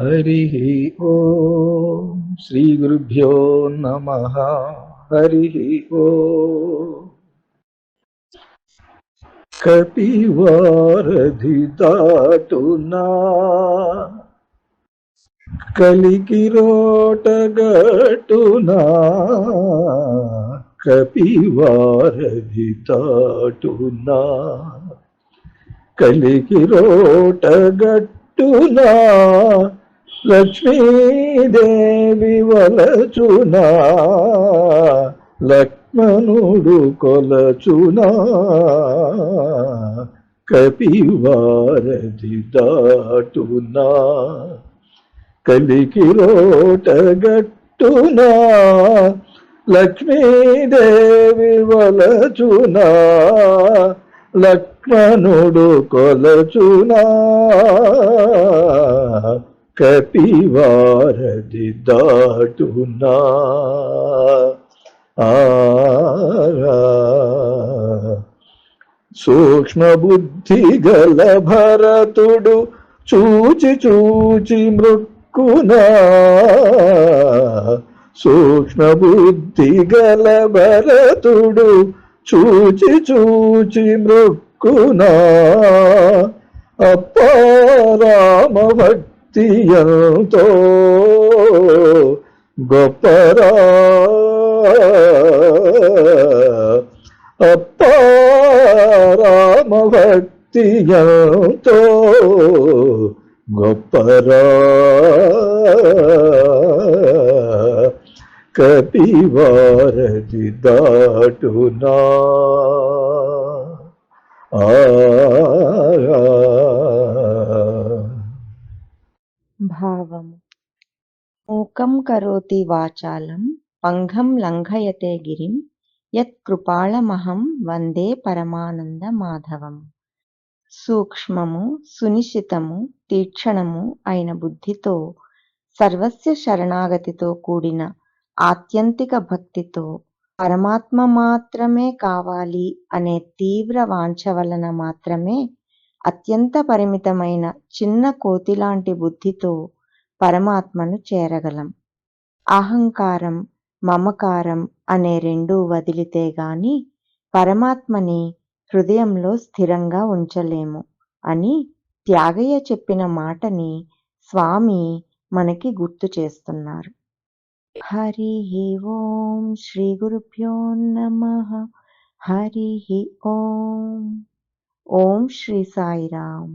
హరి ఓ శ్రీ గురుభ్యో నమ. హరి ఓ. కపివారధి దాటునా. కలికిరోటగటునా కపివారధి దాటునా. కలికిరోటగట్టునా లక్ష్మీదేవి వలచునా లక్ష్మణుడు కొలచునా కపివారధి దాటునా కలికిరోటగట్టునా లక్ష్మీదేవి వలచునా లక్ష్మణుడు కొలచునా. కపివారది దాటునా. ఆ సూక్ష్మ బుద్ధి గల భరతుడు చూచి చూచి మృక్కునా. సూక్ష్మ బుద్ధి గల భరతుడు చూచి చూచి మృక్కునా. అప్ప భక్తి ఎంతో గొప్పరా. అప్పారామ భక్తి ఎంతో గొప్పరా. కపివారది దాటునా. ఆ మూకం కరోతి వాచాలం పంఘం లంఘయతే గిరిం యత్కృపాళమహం వందే పరమానంద మాధవం. సూక్ష్మము సునిశితము తీక్షణము అయిన బుద్ధితో సర్వస్య శరణాగతితో కూడిన ఆత్యంతిక భక్తితో పరమాత్మ మాత్రమే కావాలి అనే తీవ్ర వాంఛ వలన మాత్రమే అత్యంత పరిమితమైన చిన్న కోతిలాంటి బుద్ధితో పరమాత్మను చేరగలం. అహంకారం మమకారం అనే రెండూ వదిలితే గాని పరమాత్మని హృదయంలో స్థిరంగా ఉంచలేము అని త్యాగయ్య చెప్పిన మాటని స్వామి మనకి గుర్తు చేస్తున్నారు. హరి ఓం శ్రీ గురుభ్యో నమ. హరి ఓం. ఓం శ్రీ సాయిరామ్.